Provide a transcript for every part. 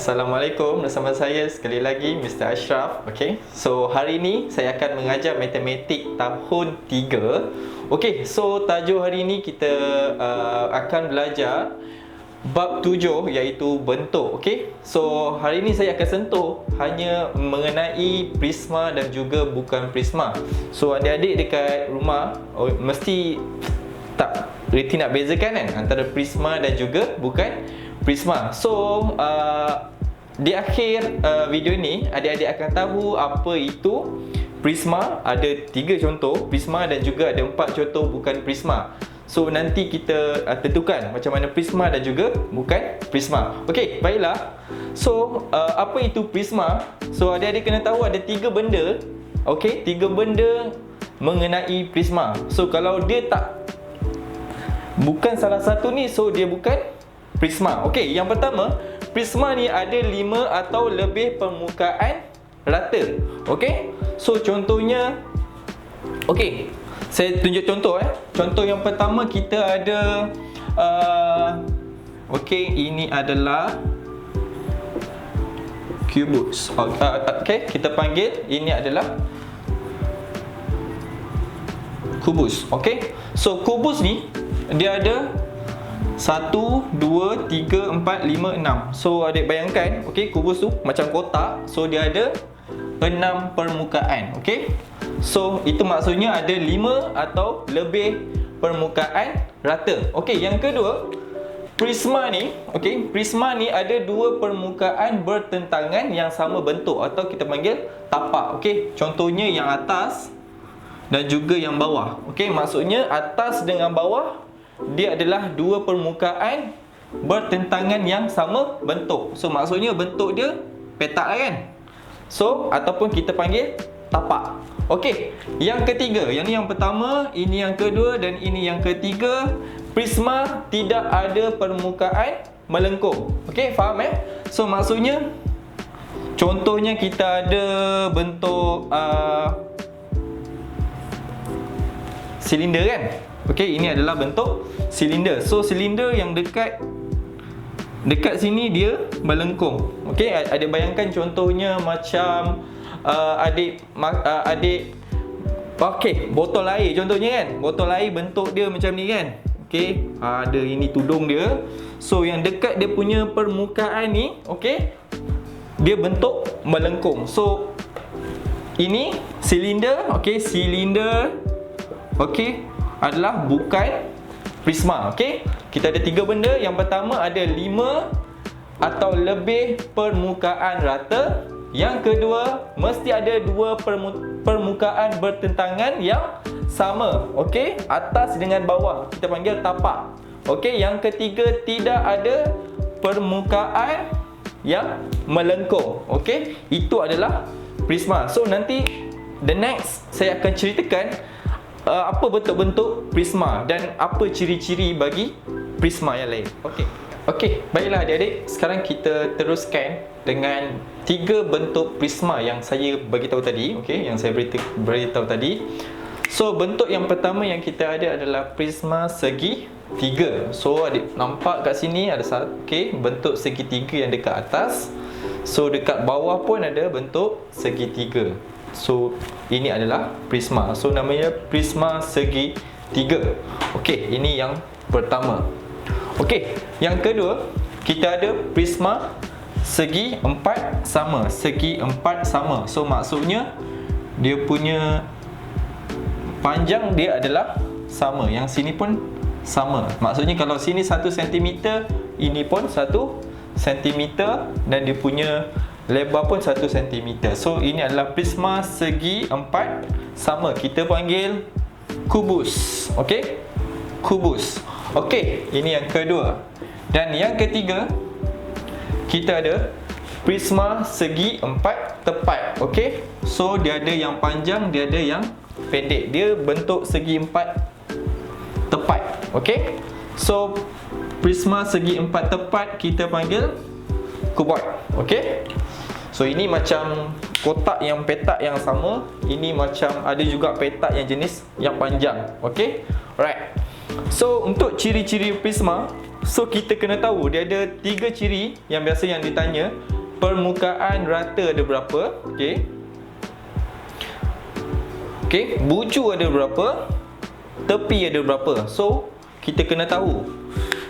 Assalamualaikum Bersama saya sekali lagi Mr. Ashraf Okay, so hari ini saya akan mengajar matematik tahun 3 Okay, so tajuk hari ini kita uh, akan belajar Bab 7 iaitu bentuk Okay, so hari ini saya akan sentuh Hanya mengenai prisma dan juga bukan prisma. So adik-adik dekat rumah oh, Mesti tak reti nak bezakan kan Antara prisma dan juga bukan Prisma. So uh, di akhir uh, video ni adik-adik akan tahu apa itu prisma. Ada tiga contoh prisma dan juga ada empat contoh bukan prisma. So nanti kita uh, tentukan macam mana prisma dan juga bukan prisma. Okey, baiklah. So uh, apa itu prisma? So adik-adik kena tahu ada tiga benda. Okey, tiga benda mengenai prisma. So kalau dia tak bukan salah satu ni so dia bukan prisma. Okey, yang pertama, prisma ni ada lima atau lebih permukaan rata. Okey? So contohnya okey, saya tunjuk contoh eh. Contoh yang pertama kita ada uh, okey, ini adalah cubus. Uh, okey, kita panggil ini adalah kubus. Okey? So kubus ni dia ada satu, dua, tiga, empat, lima, enam. So adik bayangkan okay, Kubus tu macam kotak So dia ada enam permukaan okay? So itu maksudnya ada lima atau lebih permukaan rata okay, yang kedua Prisma ni okay, Prisma ni ada dua permukaan bertentangan yang sama bentuk Atau kita panggil tapak okay? Contohnya yang atas dan juga yang bawah okay? Maksudnya atas dengan bawah dia adalah dua permukaan bertentangan yang sama bentuk. So maksudnya bentuk dia petak lah kan? So ataupun kita panggil tapak. Okey, yang ketiga, yang ni yang pertama, ini yang kedua dan ini yang ketiga, prisma tidak ada permukaan melengkung. Okey, faham eh? So maksudnya contohnya kita ada bentuk uh, silinder kan? Okey, ini adalah bentuk silinder. So silinder yang dekat dekat sini dia melengkung. Okey, ada bayangkan contohnya macam uh, adik uh, adik okey, botol air contohnya kan. Botol air bentuk dia macam ni kan. Okey, ada ini tudung dia. So yang dekat dia punya permukaan ni, okey, dia bentuk melengkung. So ini silinder, okey, silinder. Okey, adalah bukan prisma. Okey. Kita ada tiga benda. Yang pertama ada lima atau lebih permukaan rata. Yang kedua mesti ada dua permukaan bertentangan yang sama. Okey. Atas dengan bawah. Kita panggil tapak. Okey. Yang ketiga tidak ada permukaan yang melengkung. Okey. Itu adalah prisma. So nanti the next saya akan ceritakan uh, apa bentuk-bentuk prisma dan apa ciri-ciri bagi prisma yang lain. Okey. Okey, baiklah adik-adik. Sekarang kita teruskan dengan tiga bentuk prisma yang saya bagi tahu tadi, okey, yang saya beritahu, beritahu tadi. So, bentuk yang pertama yang kita ada adalah prisma segi tiga. So, adik nampak kat sini ada satu, okey, bentuk segitiga yang dekat atas. So, dekat bawah pun ada bentuk segitiga. So ini adalah prisma. So namanya prisma segi tiga. Okey, ini yang pertama. Okey, yang kedua kita ada prisma segi empat sama. Segi empat sama. So maksudnya dia punya panjang dia adalah sama. Yang sini pun sama. Maksudnya kalau sini satu sentimeter, ini pun satu sentimeter dan dia punya lebar pun 1 cm. So ini adalah prisma segi 4 sama. Kita panggil kubus. Okey? Kubus. Okey, ini yang kedua. Dan yang ketiga kita ada prisma segi 4 tepat. Okey? So dia ada yang panjang, dia ada yang pendek. Dia bentuk segi 4 tepat. Okey? So prisma segi 4 tepat kita panggil kuboid. Okey? So ini macam kotak yang petak yang sama Ini macam ada juga petak yang jenis yang panjang Okay Alright So untuk ciri-ciri prisma So kita kena tahu dia ada tiga ciri yang biasa yang ditanya. Permukaan rata ada berapa? Okey. Okey, bucu ada berapa? Tepi ada berapa? So kita kena tahu.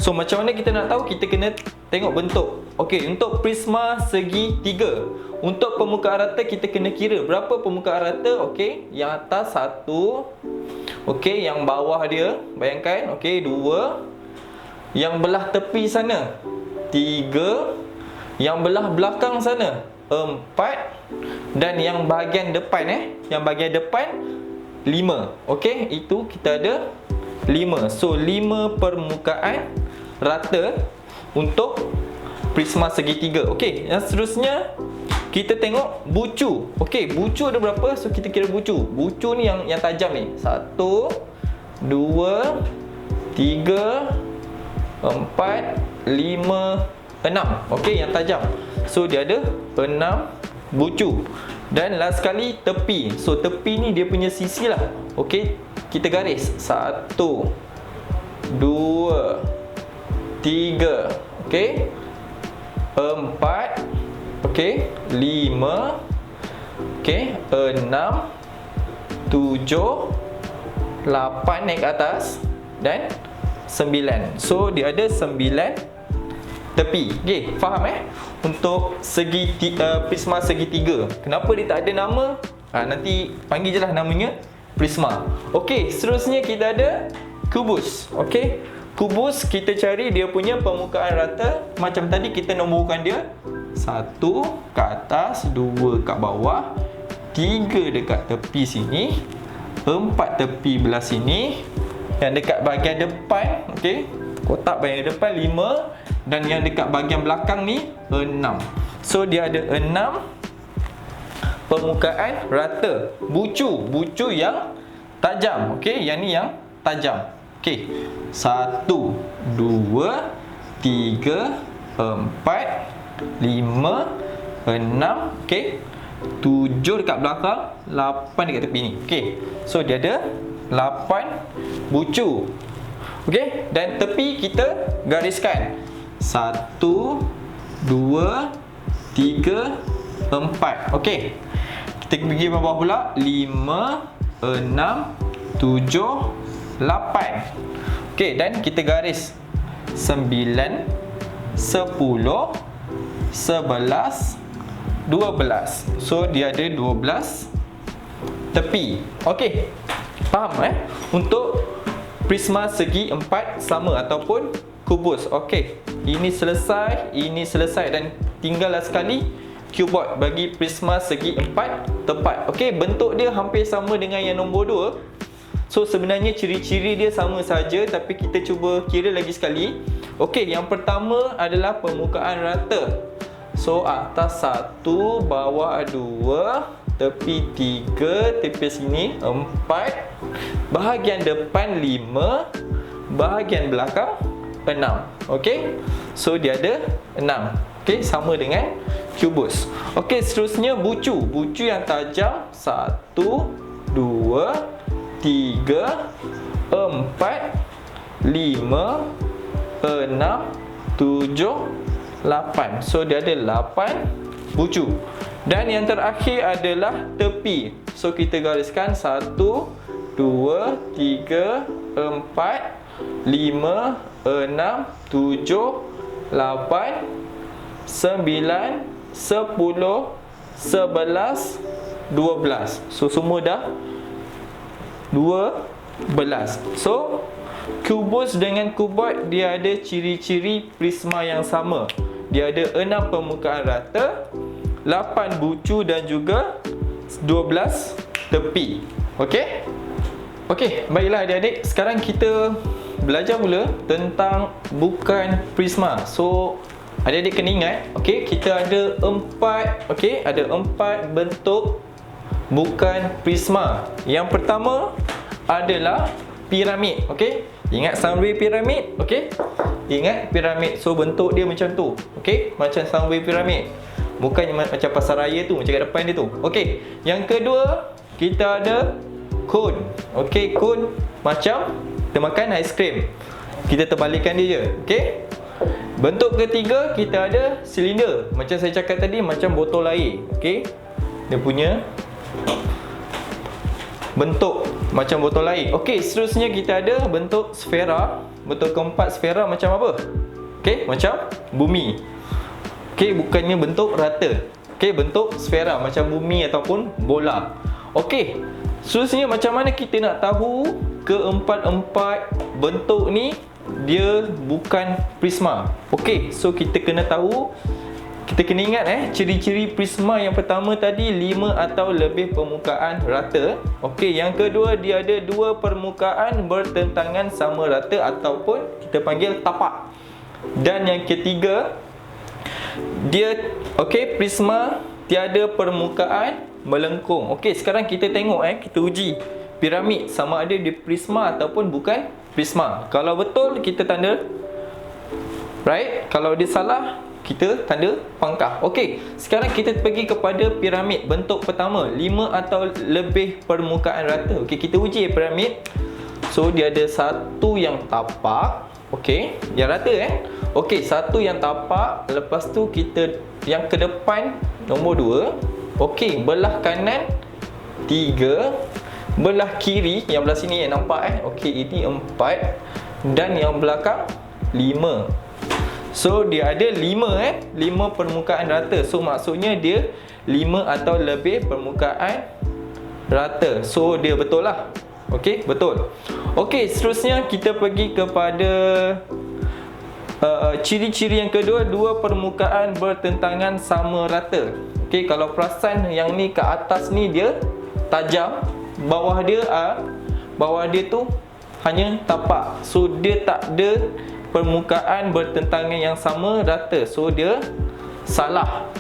So macam mana kita nak tahu? Kita kena tengok bentuk. Okey, untuk prisma segi tiga. Untuk permukaan rata kita kena kira berapa permukaan rata? Okey, yang atas satu. Okey, yang bawah dia bayangkan. Okey, dua. Yang belah tepi sana Tiga Yang belah belakang sana Empat Dan yang bahagian depan eh Yang bahagian depan Lima Okey, itu kita ada Lima So, lima permukaan Rata Untuk Prisma segitiga Okey, yang seterusnya Kita tengok bucu Okey, bucu ada berapa? So, kita kira bucu Bucu ni yang yang tajam ni Satu Dua Tiga empat, lima, enam. Okey, yang tajam. So dia ada enam bucu. Dan last sekali tepi. So tepi ni dia punya sisi lah. Okey, kita garis. Satu, dua, tiga. Okey. Empat. Okey. Lima. Okey. Enam. Tujuh. Lapan naik atas. Dan sembilan. So dia ada sembilan tepi. Okey, faham eh? Untuk segi uh, prisma segitiga. Kenapa dia tak ada nama? Ha, nanti panggil je lah namanya prisma. Okey, seterusnya kita ada kubus. Okey. Kubus kita cari dia punya permukaan rata. Macam tadi kita nomborkan dia. Satu ke atas, dua kat bawah, tiga dekat tepi sini, empat tepi belah sini, yang dekat bahagian depan okey? Kotak bahagian depan 5 dan yang dekat bahagian belakang ni 6 so dia ada 6 permukaan rata. Bucu bucu yang tajam okey? Yang ni yang tajam okey 1 2 3 4 5 6 okey 7 dekat belakang 8 dekat tepi ni okey so dia ada 8 bucu. Okey, dan tepi kita gariskan. 1 2 3 4. Okey. Kita pergi bawah pula 5 6 7 8. Okey, dan kita garis 9 10 11 12. So dia ada 12 tepi. Okey. Faham eh? Untuk prisma segi empat sama ataupun kubus. Okey. Ini selesai, ini selesai dan tinggallah sekali cuboid bagi prisma segi empat tepat. Okey, bentuk dia hampir sama dengan yang nombor dua. So sebenarnya ciri-ciri dia sama saja tapi kita cuba kira lagi sekali. Okey, yang pertama adalah permukaan rata. So atas satu, bawah dua, tepi tiga, tepi sini empat, bahagian depan lima, bahagian belakang enam. Okey, so dia ada enam. Okey, sama dengan kubus. Okey, seterusnya bucu. Bucu yang tajam satu, dua, tiga, empat, lima, enam, tujuh, lapan. So dia ada lapan bucu. Dan yang terakhir adalah tepi. So kita gariskan 1 2 3 4 5 6 7 8 9 10 11 12. So semua dah 12. So kubus dengan kuboid dia ada ciri-ciri prisma yang sama. Dia ada 6 permukaan rata 8 bucu dan juga 12 tepi. Okey? Okey, baiklah adik-adik. Sekarang kita belajar mula tentang bukan prisma. So, adik-adik kena ingat, okey, kita ada empat, okey, ada empat bentuk bukan prisma. Yang pertama adalah piramid, okey? Ingat sound piramid, okey? Ingat piramid. So bentuk dia macam tu, okey? Macam sound piramid. Bukannya macam pasar raya tu Macam kat depan dia tu Okey Yang kedua Kita ada Cone Okey cone Macam Kita makan ais krim Kita terbalikkan dia je Okey Bentuk ketiga kita ada silinder. Macam saya cakap tadi macam botol air. Okey. Dia punya bentuk macam botol air. Okey, seterusnya kita ada bentuk sfera. Bentuk keempat sfera macam apa? Okey, macam bumi. Okey, bukannya bentuk rata. Okey, bentuk sfera macam bumi ataupun bola. Okey. Seterusnya macam mana kita nak tahu keempat-empat bentuk ni dia bukan prisma. Okey, so kita kena tahu kita kena ingat eh ciri-ciri prisma yang pertama tadi lima atau lebih permukaan rata. Okey, yang kedua dia ada dua permukaan bertentangan sama rata ataupun kita panggil tapak. Dan yang ketiga dia okey prisma tiada permukaan melengkung. Okey, sekarang kita tengok eh, kita uji piramid sama ada dia prisma ataupun bukan prisma. Kalau betul kita tanda right. Kalau dia salah kita tanda pangkah. Okey, sekarang kita pergi kepada piramid bentuk pertama, lima atau lebih permukaan rata. Okey, kita uji piramid. So dia ada satu yang tapak, okey, yang rata eh. Okey, satu yang tapak, lepas tu kita yang ke depan nombor dua Okey, belah kanan tiga, belah kiri yang belah sini yang nampak eh. Okey, ini empat dan yang belakang. So dia ada lima eh, lima permukaan rata. So maksudnya dia lima atau lebih permukaan rata. So dia betul lah. Okey, betul. Okey, seterusnya kita pergi kepada uh, ciri-ciri yang kedua, dua permukaan bertentangan sama rata. Okey, kalau perasan yang ni ke atas ni dia tajam, bawah dia ah bawah dia tu hanya tapak. So dia tak ada permukaan bertentangan yang sama rata. So dia salah.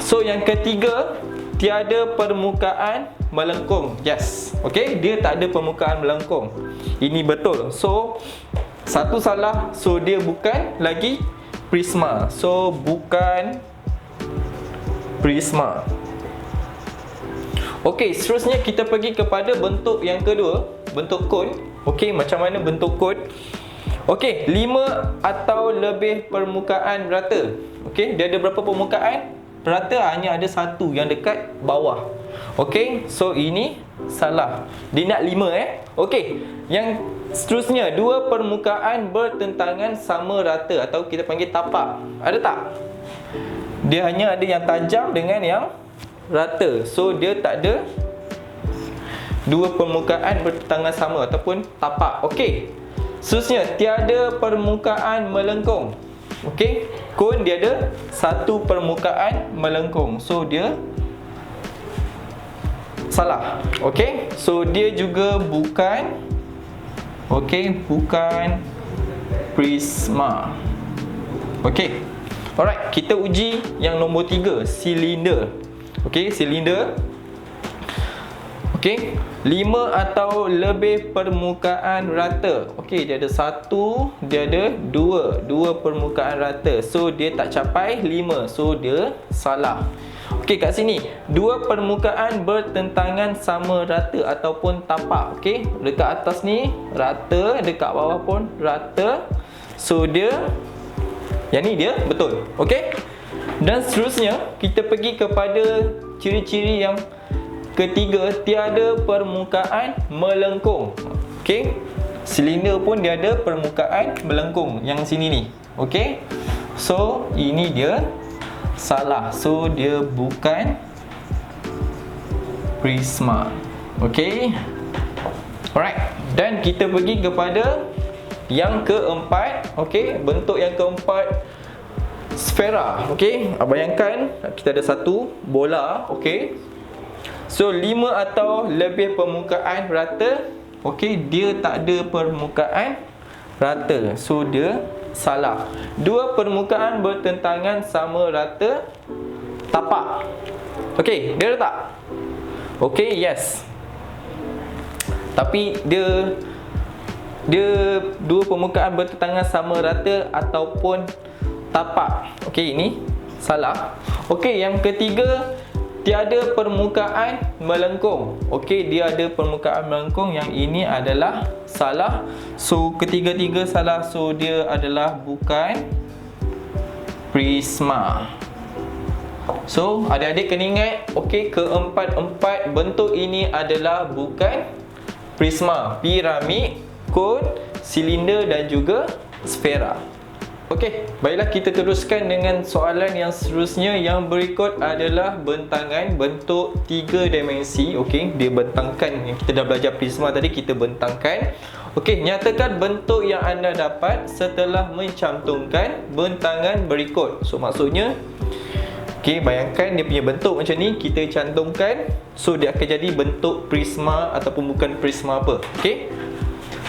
So yang ketiga, tiada permukaan melengkung. Yes. Okey, dia tak ada permukaan melengkung. Ini betul. So satu salah. So dia bukan lagi prisma. So bukan prisma. Okey, seterusnya kita pergi kepada bentuk yang kedua, bentuk kon. Okey, macam mana bentuk kon? Okey, lima atau lebih permukaan rata. Okey, dia ada berapa permukaan? Rata hanya ada satu yang dekat bawah. Okey, so ini salah. Dia nak lima eh. Okey, yang seterusnya dua permukaan bertentangan sama rata atau kita panggil tapak. Ada tak? dia hanya ada yang tajam dengan yang rata. So dia tak ada dua permukaan bertentangan sama ataupun tapak. Okey. Seterusnya tiada permukaan melengkung. Okey. Kon dia ada satu permukaan melengkung. So dia salah. Okey. So dia juga bukan okey, bukan prisma. Okey. Alright, kita uji yang nombor tiga, silinder. Okey, silinder. Okey, lima atau lebih permukaan rata. Okey, dia ada satu, dia ada dua, dua permukaan rata. So dia tak capai lima, so dia salah. Okey, kat sini dua permukaan bertentangan sama rata ataupun tapak. Okey, dekat atas ni rata, dekat bawah pun rata. So dia yang ni dia betul. Okey? Dan seterusnya kita pergi kepada ciri-ciri yang ketiga tiada permukaan melengkung. Okey? Silinder pun dia ada permukaan melengkung yang sini ni. Okey? So, ini dia salah. So, dia bukan prisma. Okey? Alright. Dan kita pergi kepada yang keempat, okey, bentuk yang keempat sfera, okey. Bayangkan kita ada satu bola, okey. So lima atau lebih permukaan rata, okey, dia tak ada permukaan rata. So dia salah. Dua permukaan bertentangan sama rata tapak. Okey, dia tak? Okey, yes. Tapi dia dia dua permukaan bertentangan sama rata ataupun tapak. Okey, ini salah. Okey, yang ketiga tiada permukaan melengkung. Okey, dia ada permukaan melengkung yang ini adalah salah. So ketiga-tiga salah. So dia adalah bukan prisma. So, adik-adik kena ingat, okey, keempat-empat bentuk ini adalah bukan prisma, piramid, kon, silinder dan juga sfera. Okey, baiklah kita teruskan dengan soalan yang seterusnya yang berikut adalah bentangan bentuk tiga dimensi. Okey, dia bentangkan yang kita dah belajar prisma tadi kita bentangkan. Okey, nyatakan bentuk yang anda dapat setelah mencantumkan bentangan berikut. So maksudnya Okey, bayangkan dia punya bentuk macam ni kita cantumkan so dia akan jadi bentuk prisma ataupun bukan prisma apa. Okey.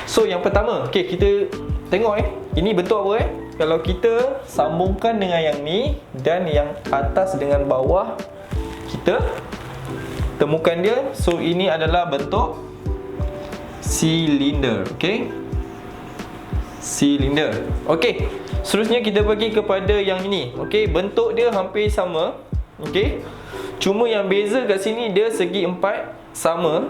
So yang pertama, okey kita tengok eh. Ini bentuk apa eh? Kalau kita sambungkan dengan yang ni dan yang atas dengan bawah kita temukan dia. So ini adalah bentuk silinder okey? Silinder. Okey seterusnya kita pergi kepada yang ini okey? Bentuk dia hampir sama okey? Cuma yang beza kat sini dia segi empat sama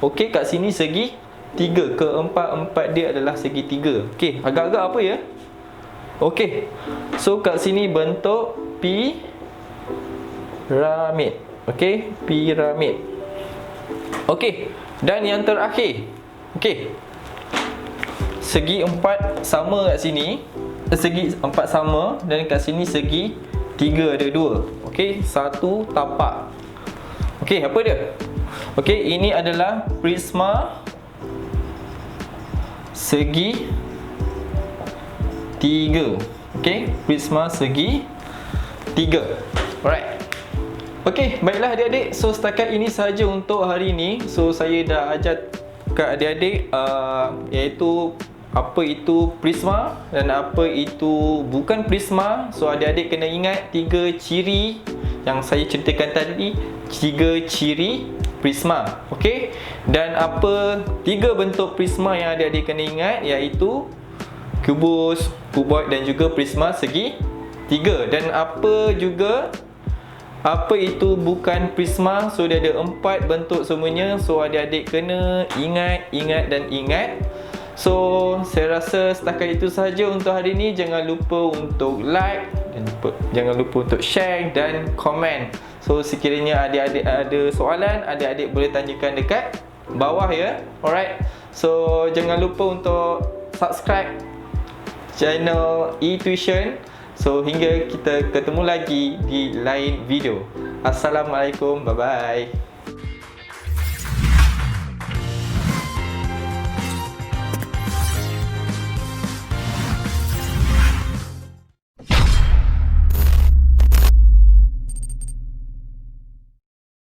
okey? Kat sini segi tiga. Keempat-empat dia adalah segi tiga okey? Agak-agak apa ya Okey. So kat sini bentuk piramid. Okey, piramid. Okey. Dan yang terakhir. Okey. Segi empat sama kat sini. Eh, segi empat sama dan kat sini segi tiga ada dua. Okey, satu tapak. Okey, apa dia? Okey, ini adalah prisma segi tiga. Okay, prisma segi tiga. Alright. Okay, baiklah adik-adik. So setakat ini saja untuk hari ini. So saya dah ajar ke adik-adik uh, Iaitu apa itu prisma dan apa itu bukan prisma. So adik-adik kena ingat tiga ciri yang saya ceritakan tadi. Tiga ciri prisma. Okay? Dan apa tiga bentuk prisma yang adik-adik kena ingat Iaitu kubus, kuboid dan juga prisma segi tiga. Dan apa juga apa itu bukan prisma? So dia ada empat bentuk semuanya. So adik-adik kena ingat ingat dan ingat. So saya rasa setakat itu saja untuk hari ini jangan lupa untuk like dan lupa, jangan lupa untuk share dan komen. So sekiranya adik-adik ada soalan adik-adik boleh tanyakan dekat bawah ya. Alright. So jangan lupa untuk subscribe channel e-tuition. So hingga kita ketemu lagi di lain video. Assalamualaikum. Bye bye